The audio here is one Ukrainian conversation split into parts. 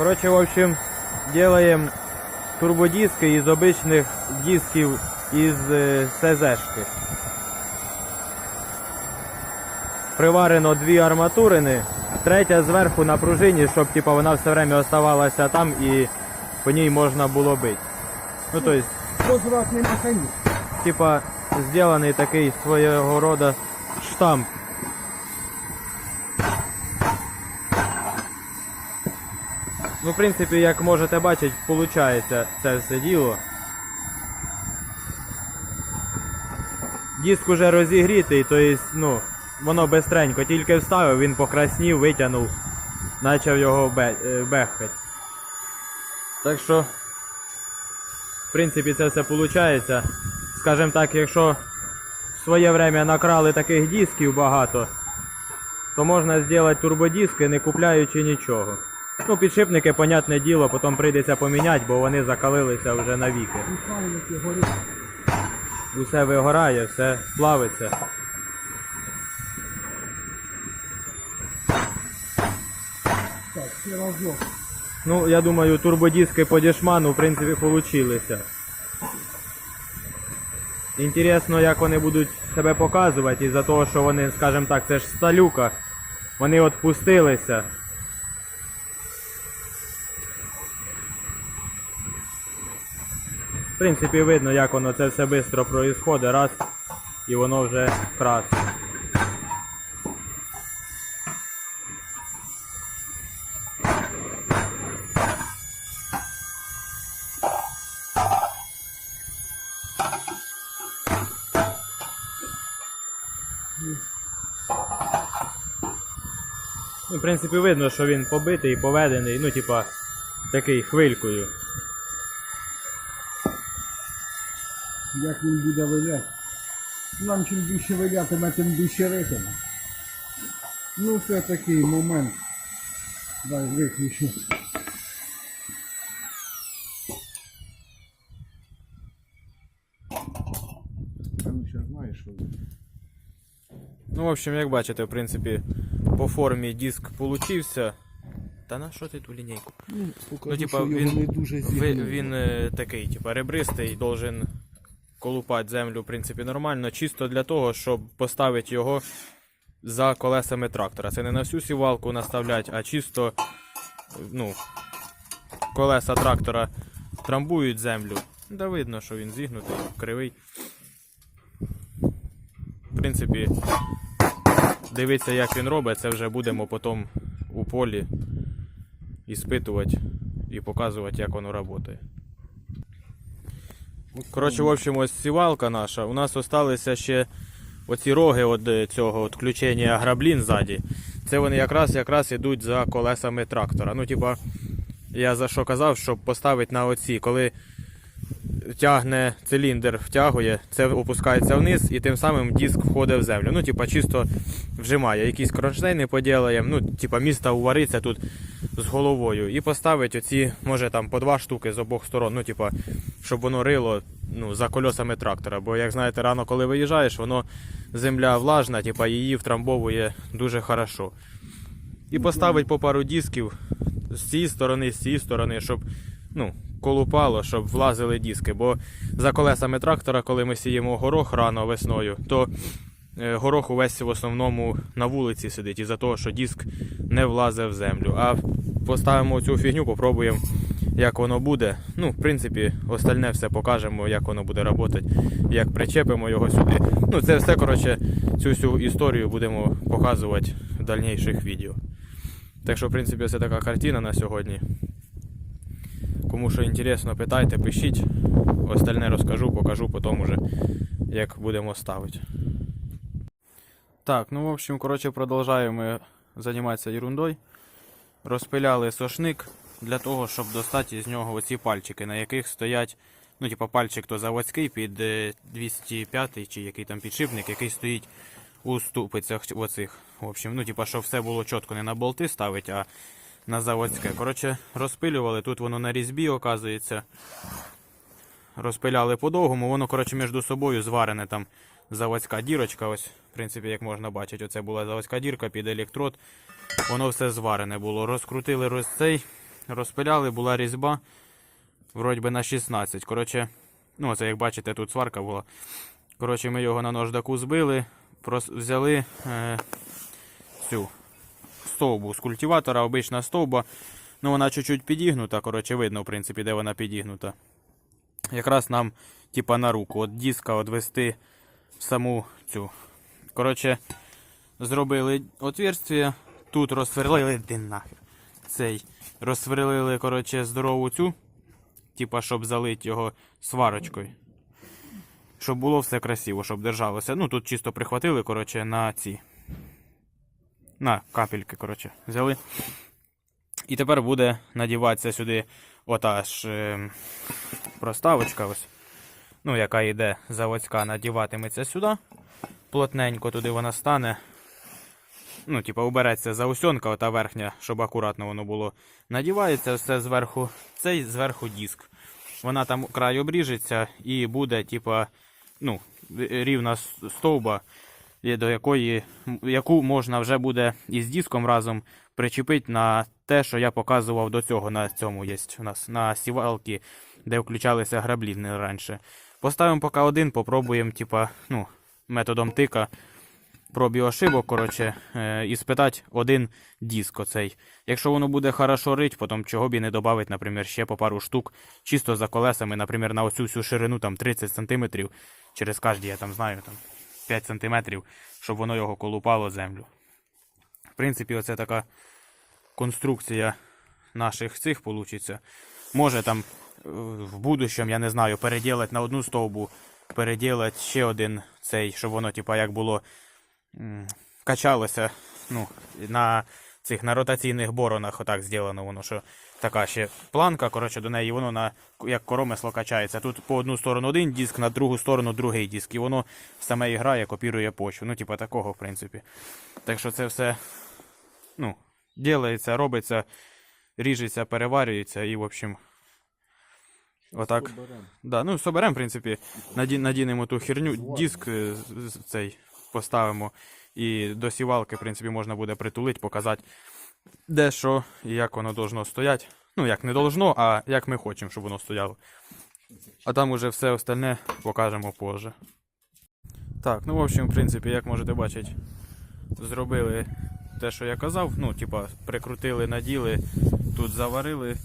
Короче, в общем, делаем турбодиски із обичних дисків із е, СЗшки. Приварено дві арматурини, третя зверху на пружині, щоб типа, вона все время оставалася там і по ній можна було бити. Ну, тобто, Возвратний механізм. типа, зроблений такий свого рода штамп. Ну, в принципі, як можете бачити, виходить це все діло. Диск уже розігрітий, то есть, ну, воно бистренько, тільки вставив, він покраснів, витягнув, почав його е, бехкати. Так що, в принципі, це все виходить. Скажем так, якщо в своє время накрали таких дисків багато, то можна зробити турбодиски, не купляючи нічого. Ну, підшипники, понятне діло, потім прийдеться поміняти, бо вони закалилися вже навіки. Усе вигорає, все плавиться. Ну, я думаю, турбодиски по дешману, в принципі, получилися. Інтересно, як вони будуть себе показувати, із-за того, що вони, скажімо так, це ж сталюка. Вони от пустилися. В принципі, видно, як воно це все швидко проїсходить, раз, і воно вже красить. Ну, в принципі, видно, що він побитий, поведений, ну, типа, такий хвилькою. Як він буде виляти. Нам чим більше вилятиме, тим більше ритиме. Ну це такий момент. Дай виключу. А ну ще знаєш, що Ну, в общем, як бачите, в принципі, по формі диск получився. Та на що ти ту лінійку? Ну, покажу, Ну, типа, що він- його не дуже Ви, зігнуло. він е, такий, типа, ребристий, должен колупати землю, в принципі, нормально, чисто для того, щоб поставити його за колесами трактора. Це не на всю сівалку наставлять, а чисто, ну, колеса трактора трамбують землю. Да видно, що він зігнутий, кривий. В принципі, дивитися, як він робить, це вже будемо потім у полі іспитувати і показувати, як воно працює. Коротше, в общем, ось сівалка наша. У нас залишилися ще оці роги від е, цього відключення граблін ззаді. Це вони якраз якраз йдуть за колесами трактора. Ну, типа, я за що казав, щоб поставити на оці, коли тягне циліндр, втягує, це опускається вниз і тим самим диск входить в землю. Ну, типа, чисто вжимає. Якісь кронштейни поділаємо, ну, типа, міста увариться тут з головою. І поставить оці, може там по два штуки з обох сторон, ну, типа, щоб воно рило ну, за кольосами трактора. Бо, як знаєте, рано, коли виїжджаєш, воно земля влажна, типа, її втрамбовує дуже хорошо. І поставить по пару дисків з цієї сторони, з цієї сторони, щоб ну, колупало, щоб влазили диски. Бо за колесами трактора, коли ми сіємо горох рано весною, то е, горох увесь в основному на вулиці сидить із-за того, що диск не влазить в землю. А поставимо цю фігню, попробуємо, як воно буде. Ну, в принципі, остальне все покажемо, як воно буде працювати, як причепимо його сюди. Ну, це все, коротше, цю всю історію будемо показувати в дальніших відео. Так що, в принципі, це така картина на сьогодні. Кому що інтересно, питайте, пишіть. Остальне розкажу, покажу потім уже, як будемо ставити. Так, ну в общем, коротше, продовжуємо займатися ерундою. Розпиляли сошник для того, щоб достати з нього оці пальчики, на яких стоять, ну, типа пальчик то заводський під е, 205 чи який там підшипник, який стоїть у ступицях оцих. В общем, ну, типа, щоб все було чітко не на болти ставить, а на заводське. Коротше, розпилювали, тут воно на різьбі, оказується. Розпиляли по-довгому, воно, коротше, між собою зварене там заводська дірочка. Ось, в принципі, як можна бачити, оце була заводська дірка під електрод. Воно все зварене було. Розкрутили роз цей, розпиляли, була різьба, вроді би на 16. Коротше, ну це як бачите, тут сварка була. Коротше, ми його на нождаку збили, взяли е, цю стовбу з культиватора, обична стовба. Ну, вона чуть-чуть підігнута, коротше, видно, в принципі, де вона підігнута. Якраз нам, типа, на руку, от диска відвести в саму цю. Коротше, зробили отверстие, тут розсверлили, де нахер. Цей. Розсверлили, коротше, здорову цю, типа, щоб залити його сварочкою. Щоб було все красиво, щоб держалося. Ну, тут чисто прихватили, коротше, на ці. На капельки, коротше, взяли. І тепер буде надіватися сюди ота ж е, проставочка ось. Ну, яка йде заводська, надіватиметься сюди. Плотненько туди вона стане. Ну, типа, убереться заусьонка, ота верхня, щоб акуратно воно було. Надівається все зверху. Цей зверху диск. Вона там край обріжеться і буде, типа, ну, рівна стовба, до якої, яку можна вже буде із диском разом причепити на те, що я показував до цього. На цьому є у нас на сівалки, де включалися граблі не раніше. Поставимо поки один, попробуємо, типа, ну, методом тика пробі ошибок, коротше, е, і спитати один диск оцей. Якщо воно буде хорошо рить, потім чого б і не додати, наприклад, ще по пару штук, чисто за колесами, наприклад, на оцю всю ширину там 30 см, через кожні, я там знаю, там 5 см, щоб воно його колупало землю. В принципі, оце така конструкція наших цих получиться. Може там е, в будущому, я не знаю, переділати на одну стовбу, переділати ще один цей, щоб воно, типа, як було качалося ну, на цих на ротаційних боронах, отак зроблено воно, що така ще планка, коротше, до неї воно на як коромисло качається. Тут по одну сторону один диск, на другу сторону другий диск, і воно саме і грає, копірує почву. Ну, типа такого, в принципі. Так що це все, ну, ділається, робиться, ріжеться, переварюється і, в общем, отак. Да, ну, соберемо, в принципі, наді, надінемо ту херню, диск е, цей поставимо. І до сівалки, в принципі, можна буде притулити, показати, де що і як воно должно стояти. Ну, як не должно, а як ми хочемо, щоб воно стояло. А там уже все остальне покажемо позже. Так, ну в общем, в принципі, як можете бачити, зробили те, що я казав. Ну, типа, прикрутили, наділи, тут заварили.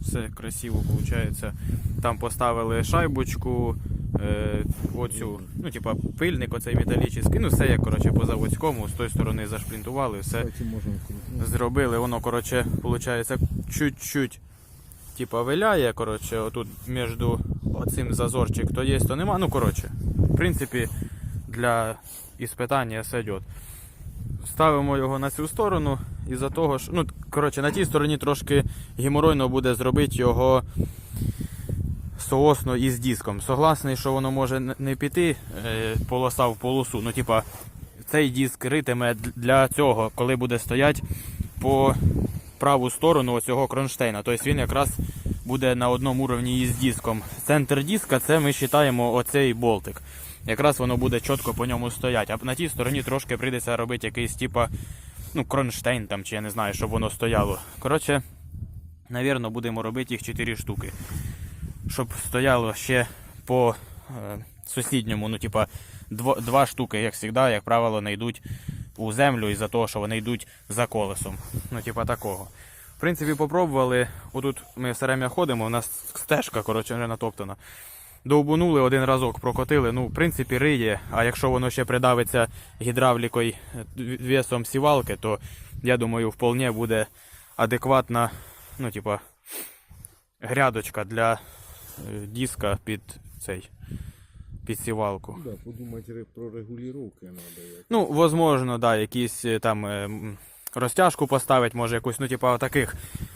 Все красиво виходить. Там поставили шайбочку, е, оцю, ну, типа, пильник оцей металічний. Ну, все як коротше, по заводському, з тої сторони зашплінтували, все зробили. Воно, коротше, виходить, чуть-чуть типа виляє, коротше, отут між оцим зазорчик, то є, то нема. Ну, коротше, в принципі, для іспитання сойдет. Ставимо його на цю сторону, і за того ж, ну, коротше, на тій стороні трошки геморойно буде зробити його соосно із диском. Согласний, що воно може не піти е, полоса в полосу. Ну, типа, цей диск ритиме для цього, коли буде стоять по праву сторону оцього кронштейна. Тобто він якраз буде на одному уровні із диском. Центр диска це ми вважаємо оцей болтик. Якраз воно буде чітко по ньому стояти. А на тій стороні трошки прийдеться робити якийсь типа, ну, кронштейн там, чи я не знаю, щоб воно стояло. Коротше, навірно, будемо робити їх 4 штуки. Щоб стояло ще по е, сусідньому, ну, типа, дво, два штуки, як завжди, як правило, не йдуть у землю із-за того, що вони йдуть за колесом. Ну, типа такого. В принципі, попробували. Отут ми все время ходимо, у нас стежка, коротше, вже натоптана. Довбунули один разок, прокотили. Ну, в принципі, риє. А якщо воно ще придавиться гідравлікою е, весом сівалки, то я думаю, вполне буде адекватна, ну, типа, грядочка для диска під цей під сівалку. Да, подумати про регулювання треба. Ну, возможно, да, якісь е, там е, розтяжку поставити, може якусь, ну, типа, таких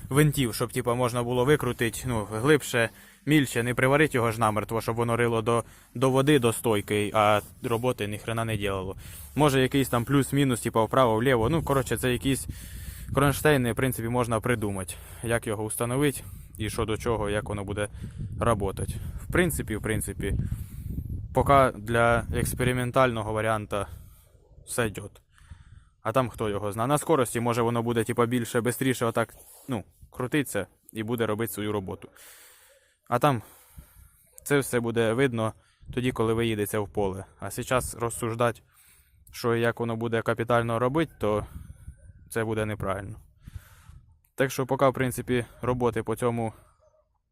винтів, щоб типа, можна було викрутити ну, глибше, мільше, не приварити його ж намертво, щоб воно рило до, до води, до стойки, а роботи ніхрена не ділало. Може якийсь там плюс-мінус, типа вправо, вліво. Ну, коротше, це якісь кронштейни, в принципі, можна придумати, як його встановити і що до чого, як воно буде працювати. В принципі, в принципі, поки для експериментального варіанта все йде. А там хто його знає. На скорості може воно буде типа більше, швидше, отак, ну, крутитися і буде робити свою роботу. А там це все буде видно тоді, коли ви їдете в поле. А зараз розсуждати, що і як воно буде капітально робити, то це буде неправильно. Так що, поки, в принципі, роботи по цьому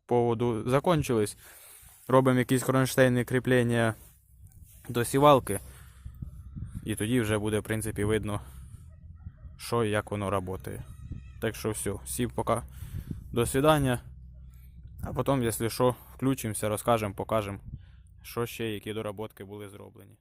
поводу закончились, робимо якісь кронштейни кріплення до сівалки, і тоді вже буде, в принципі, видно, що і як воно працює. Так що все, всім пока. До свидання. А потім, якщо що, включимося, розкажемо, покажемо, що ще, які доработки були зроблені.